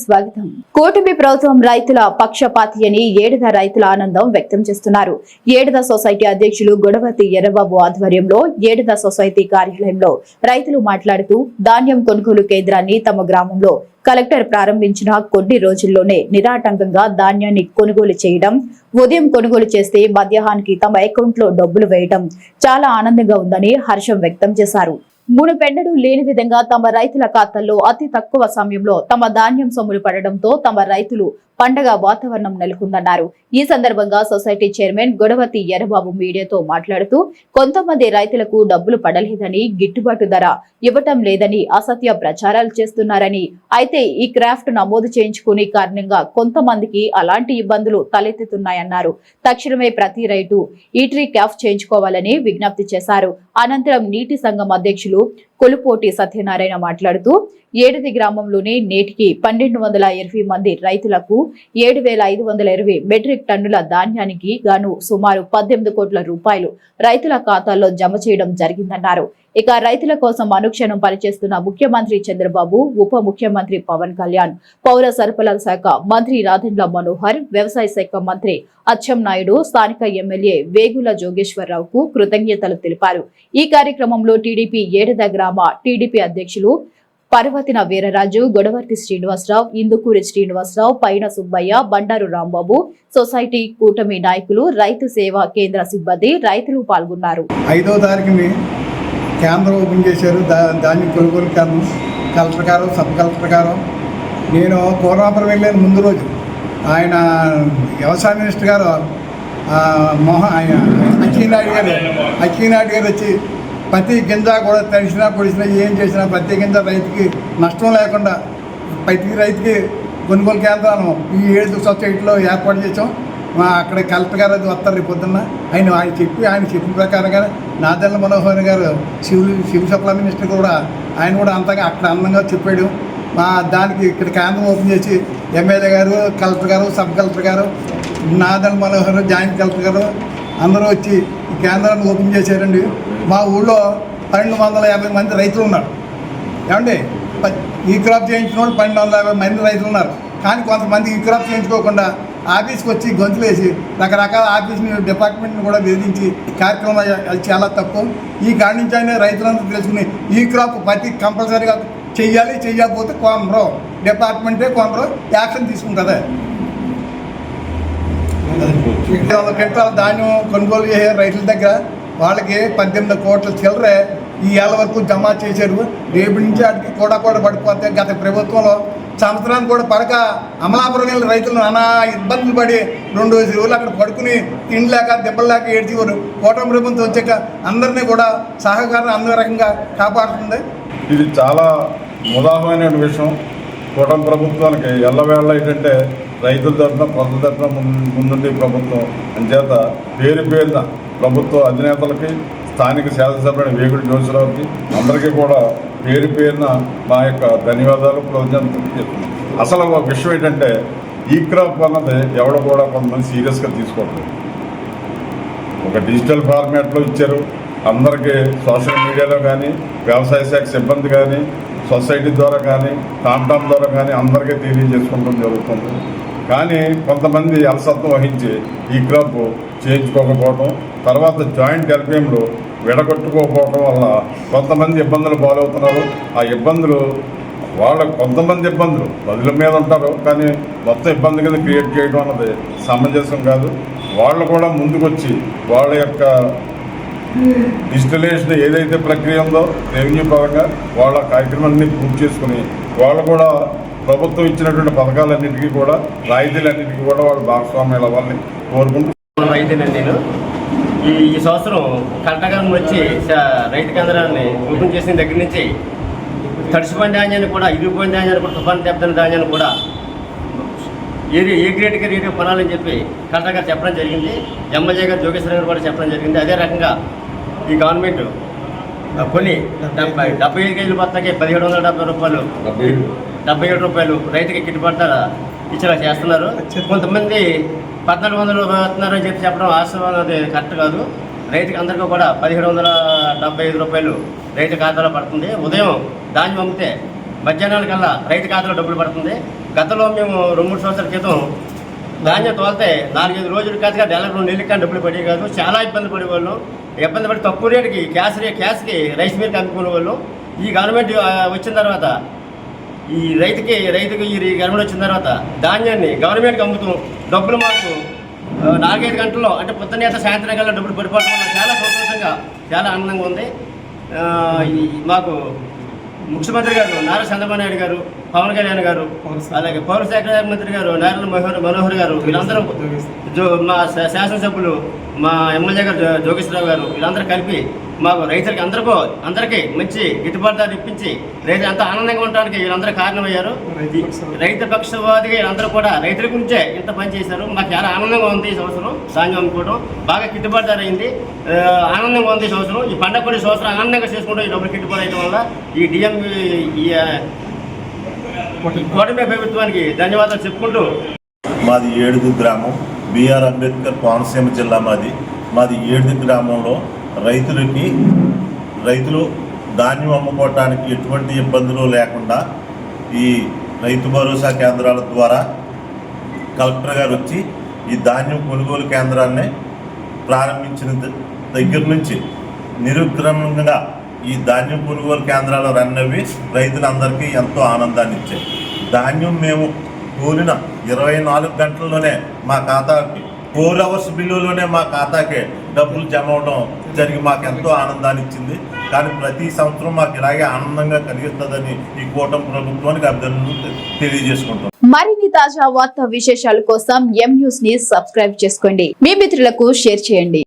స్వాగతం. కూటమి ప్రభుత్వం రైతుల పక్షపాతి అని ఏడుద రైతుల ఆనందం వ్యక్తం చేస్తున్నారు. ఏడుద సొసైటీ అధ్యక్షులు గొడవతి ఎర్రబాబు ఆధ్వర్యంలో ఏడుద సొసైటీ కార్యాలయంలో రైతులు మాట్లాడుతూ ధాన్యం కొనుగోలు కేంద్రాన్ని తమ గ్రామంలో కలెక్టర్ ప్రారంభించిన కొన్ని రోజుల్లోనే నిరాటంకంగా ధాన్యాన్ని కొనుగోలు చేయడం ఉదయం కొనుగోలు చేస్తే మధ్యాహ్నానికి తమ అకౌంట్లో డబ్బులు వేయడం చాలా ఆనందంగా ఉందని హర్షం వ్యక్తం చేశారు. మునుపెన్నడూ లేని విధంగా తమ రైతుల ఖాతాల్లో అతి తక్కువ సమయంలో తమ ధాన్యం సొమ్ములు పడడంతో తమ రైతులు పండగ వాతావరణం నెలకొందన్నారు. ఈ సందర్భంగా సొసైటీ చైర్మన్ గొడవతి ఎర్రబాబు మీడియాతో మాట్లాడుతూ కొంతమంది రైతులకు డబ్బులు పడలేదని గిట్టుబాటు ధర ఇవ్వటం లేదని అసత్య ప్రచారాలు చేస్తున్నారని అయితే ఈ క్రాఫ్ట్ నమోదు చేయించుకునే కారణంగా కొంతమందికి అలాంటి ఇబ్బందులు తలెత్తుతున్నాయన్నారు. తక్షణమే ప్రతి రైతు ఈట్రీ క్యాఫ్ చేయించుకోవాలని విజ్ఞప్తి చేశారు. అనంతరం నీటి సంఘం అధ్యక్షులు కొలుపోటి సత్యనారాయణ మాట్లాడుతూ ఏడది గ్రామంలోని నేటికి పన్నెండు వందల ఇరవై మంది రైతులకు ఏడు వేల ఐదు వందల ఇరవై మెట్రిక్ టన్నుల ధాన్యానికి గాను సుమారు పద్దెనిమిది కోట్ల రూపాయలు రైతుల ఖాతాల్లో జమ చేయడం జరిగిందన్నారు. ఇక రైతుల కోసం అనుక్షణం పనిచేస్తున్న ముఖ్యమంత్రి చంద్రబాబు ఉప ముఖ్యమంత్రి పవన్ కళ్యాణ్ పౌర సరఫరాల శాఖ మంత్రి రాధేంద్ర మనోహర్ వ్యవసాయ శాఖ మంత్రి అచ్చెం నాయుడు స్థానిక ఎమ్మెల్యే వేగుల జోగేశ్వరరావుకు కృతజ్ఞతలు తెలిపారు. ఈ కార్యక్రమంలో టీడీపీ ఏడద గ్రామ టీడీపీ అధ్యక్షులు పర్వతిన వీరరాజు గొడవర్తి శ్రీనివాసరావు ఇందుకూరి శ్రీనివాసరావు పైన సుబ్బయ్య బండారు రాంబాబు సొసైటీ కూటమి నాయకులు రైతు సేవా కేంద్ర సిబ్బంది రైతులు పాల్గొన్నారు. ఐదో కేంద్రం ఓపెన్ చేశారు. దా దాన్ని కొనుగోలు కేంద్రం కలెక్టర్ గారు సబ్ కలెక్టర్ గారు. నేను కోరాపురం వెళ్ళిన ముందు రోజు. ఆయన వ్యవసాయ మినిస్టర్ గారు మోహన్ ఆయన అచ్చెన్నాయుడు గారు అచ్చెన్నాయుడు గారు వచ్చి ప్రతి గింజ కూడా తడిసినా పొడిసినా ఏం చేసినా ప్రతి గింజ రైతుకి నష్టం లేకుండా ప్రతి రైతుకి కొనుగోలు కేంద్రాలను ఈ ఏడు సొసైటీలో ఏర్పాటు చేసాం మా అక్కడ కలెక్టర్ గారు అది వస్తారు రేపు పొద్దున్న. ఆయన ఆయన చెప్పి ఆయన చెప్పిన ప్రకారంగా నాదెల్ల మనోహర్ గారు సివిల్ సివిల్ సప్లై మినిస్టర్ కూడా ఆయన కూడా అంతగా అక్కడ అందంగా చెప్పాడు. మా దానికి ఇక్కడ కేంద్రం ఓపెన్ చేసి ఎమ్మెల్యే గారు కలెక్టర్ గారు సబ్ కలెక్టర్ గారు నాదెల్ల మనోహర్ జాయింట్ కలెక్టర్ గారు అందరూ వచ్చి ఈ కేంద్రాన్ని ఓపెన్ చేశారండి. మా ఊళ్ళో పన్నెండు వందల యాభై మంది రైతులు ఉన్నారు. ఏమండి? ఈ క్రాప్ చేయించిన వాళ్ళు పన్నెండు వందల యాభై మంది రైతులు ఉన్నారు. కానీ కొంతమంది ఈ క్రాప్ చేయించుకోకుండా ఆఫీస్కి వచ్చి గొంతులేసి రకరకాల ఆఫీస్ని డిపార్ట్మెంట్ని కూడా వేధించి కార్యక్రమం అది చాలా తప్పు. ఈ కాడి నుంచి అయినా రైతులందరూ తెలుసుకుని ఈ క్రాప్ ప్రతి కంపల్సరీగా చెయ్యాలి చెయ్యకపోతే కొనరు. డిపార్ట్మెంటే కొనరు యాక్షన్ తీసుకుంటుంది. రెండు క్వింటాల ధాన్యం కొనుగోలు చేసే రైతుల దగ్గర వాళ్ళకి పద్దెనిమిది కోట్ల చిల్లరే ఈ ఏళ్ళ వరకు జమ చేశారు. రేపు నుంచి వాటికి కూడా కూడా పడిపోతే గత ప్రభుత్వంలో సంవత్సరానికి కూడా పడక అమలాపురం వెళ్ళిన రైతులు నానా ఇబ్బందులు పడి రెండు రోజులు అక్కడ పడుకుని తిండి లేక దెబ్బలు లేక ఏడ్చేవారు కూటమి ప్రభుత్వం వచ్చాక అందరినీ కూడా సహకారం అన్ని రకంగా కాపాడుతుంది. ఇది చాలా ఉదాహరణ విషయం. కూటమి ప్రభుత్వానికి ఎల్లవేళ ఏంటంటే రైతుల తరఫున ప్రజల తరఫున ముందుండి ప్రభుత్వం. అంచేత పేరు పేరున ప్రభుత్వ అధినేతలకి స్థానిక శాసనసభ్యుని వేగుడి జోసిరావుకి అందరికీ కూడా పేరు పేరున మా యొక్క ధన్యవాదాలు కృతజ్ఞతలు అసలు ఒక విషయం ఏంటంటే ఈ క్రాప్ అన్నది ఎవడ కూడా కొంతమంది సీరియస్గా తీసుకోవట్లేదు. ఒక డిజిటల్ ఫార్మాట్లో ఇచ్చారు. అందరికీ సోషల్ మీడియాలో కానీ వ్యవసాయ శాఖ సిబ్బంది కానీ సొసైటీ ద్వారా కానీ టామ్టామ్ ద్వారా కానీ అందరికీ తెలియజేసుకోవడం జరుగుతుంది. కానీ కొంతమంది అలసత్వం వహించి ఈ క్రాప్ చేయించుకోకపోవడం తర్వాత జాయింట్ ఎల్పిఎంలు విడగొట్టుకోకపోవడం వల్ల కొంతమంది ఇబ్బందులు పాలవుతున్నారు. ఆ ఇబ్బందులు వాళ్ళ కొంతమంది ఇబ్బందులు బదుల మీద ఉంటారు కానీ మొత్తం ఇబ్బంది కింద క్రియేట్ చేయడం అన్నది సమంజసం కాదు. వాళ్ళు కూడా ముందుకొచ్చి వాళ్ళ యొక్క డిజిటలైజేషన్ ఏదైతే ప్రక్రియ ఉందో రెవెన్యూ పరంగా వాళ్ళ కార్యక్రమాన్ని పూర్తి చేసుకుని వాళ్ళు కూడా ప్రభుత్వం ఇచ్చినటువంటి పథకాలన్నింటికీ కూడా రాయితీలన్నింటికీ కూడా వాళ్ళు భాగస్వామ్యాలు అవ్వాలని కోరుకుంటూ రైతునండి నేను ఈ ఈ సంవత్సరం కలెక్టర్ వచ్చి రైతు కేంద్రాన్ని ఓపెన్ చేసిన దగ్గర నుంచి తడిసిపోయిన ధాన్యాన్ని కూడా ఇరిగిపోయిన ధాన్యాన్ని కూడా తుఫాను దెబ్బతిన ధాన్యాన్ని కూడా ఏరియా ఏ గ్రేడ్కి రేటు కొనాలని చెప్పి కలెక్టర్ గారు చెప్పడం జరిగింది. ఎమ్మెల్యే గారు జోగేశ్వర గారు కూడా చెప్పడం జరిగింది. అదే రకంగా ఈ గవర్నమెంట్ కొన్ని డెబ్బై డెబ్బై ఐదు కేజీల బత్తకి పదిహేడు వందల డెబ్బై రూపాయలు డెబ్బై ఏడు రూపాయలు రైతుకి గిట్టుబాటు ధర ఇచ్చేలా చేస్తున్నారు. కొంతమంది పద్నాలుగు వందలు ఇస్తున్నారు అని చెప్పి చెప్పడం వాస్తవం అది కరెక్ట్ కాదు. రైతుకి అందరికీ కూడా పదిహేడు వందల డెబ్బై ఐదు రూపాయలు రైతు ఖాతాలో పడుతుంది. ఉదయం ధాన్యం అమ్మితే మధ్యాహ్నాల కల్లా రైతు ఖాతాలో డబ్బులు పడుతుంది. గతంలో మేము రెండు మూడు సంవత్సరాల క్రితం ధాన్యం తోలితే నాలుగైదు రోజులు కాదుగా నెలకు రెండు నెలలు కానీ డబ్బులు పడేవి కాదు. చాలా ఇబ్బంది పడేవాళ్ళం. ఇబ్బంది పడి తక్కువ రేటుకి క్యాష్ రే క్యాష్కి రైస్ మిల్కి అమ్ముకునే వాళ్ళు. ఈ గవర్నమెంట్ వచ్చిన తర్వాత ఈ రైతుకి రైతుకి ఈ గవర్నమెంట్ వచ్చిన తర్వాత ధాన్యాన్ని గవర్నమెంట్కి అమ్ముతూ డబ్బులు మాకు నాలుగైదు గంటల్లో అంటే పొద్దున్నేత సాయంత్రం కల్లా డబ్బులు పడిపోవడం వల్ల చాలా సంతోషంగా చాలా ఆనందంగా ఉంది. ఈ మాకు ముఖ్యమంత్రి గారు నారా చంద్రబాబు నాయుడు గారు పవన్ కళ్యాణ్ గారు అలాగే పౌర శాఖ మంత్రి గారు నారాయణ మనోహర్ మనోహర్ గారు వీళ్ళందరూ జో మా శా- శాసనసభ్యులు మా ఎమ్మెల్యే గారు జో- జోగేశ్వరరావు గారు వీళ్ళందరూ కలిపి మాకు రైతులకి అందరికీ అందరికీ మంచి గిట్టుబాటు ధర ఇప్పించి రైతులు అంత ఆనందంగా ఉండడానికి వీళ్ళందరూ కారణమయ్యారు. రైతు పక్షవాదిగా. వీళ్ళందరూ కూడా రైతుల గురించే ఇంత పని చేశారు. మాకు చాలా ఆనందంగా ఉంది ఈ సంవత్సరం ధాన్యం అమ్ముకోవడం బాగా గిట్టుబాటు ధర అయింది. ఆనందంగా ఉంది ఈ సంవత్సరం. ఈ పండగ కూడా ఈ సంవత్సరం ఆనందంగా చేసుకుంటాం ఈ డబ్బులు గిట్టుబాటు అయ్యడం వల్ల. ఈ డిఎం ఈ కూటమి ప్రభుత్వానికి ధన్యవాదాలు చెప్పుకుంటూ. మాది ఏడుగు గ్రామం. బిఆర్ అంబేద్కర్ కోనసీమ జిల్లా మాది. మాది ఏడుగు గ్రామంలో రైతులకి రైతులు ధాన్యం అమ్ముకోవటానికి ఎటువంటి ఇబ్బందులు లేకుండా ఈ రైతు భరోసా కేంద్రాల ద్వారా కలెక్టర్ గారు వచ్చి ఈ ధాన్యం కొనుగోలు కేంద్రాన్ని ప్రారంభించిన ద- దగ్గర నుంచి నిరుగ్రమంగా ఈ ధాన్యం కొనుగోలు కేంద్రాలు రన్ అవి రైతులందరికీ ఎంతో ఆనందాన్ని ఇచ్చాయి. ధాన్యం మేము కూలిన ఇరవై నాలుగు గంటల్లోనే మా ఖాతాకి ఫోర్ అవర్స్ బిల్లులోనే మా ఖాతాకి డబ్బులు జమ అవడం జరిగి మాకు ఎంతో ఆనందాన్ని ఇచ్చింది. కానీ ప్రతి సంవత్సరం మాకు ఇలాగే ఆనందంగా కలిగిస్తుందని ఈ కూటమి ప్రభుత్వానికి అభినందనలు తెలియజేసుకుంటాం మరిన్ని తాజా వార్తా విశేషాల కోసం ఎం న్యూస్ని సబ్స్క్రైబ్ చేసుకోండి. మీ మిత్రులకు షేర్ చేయండి.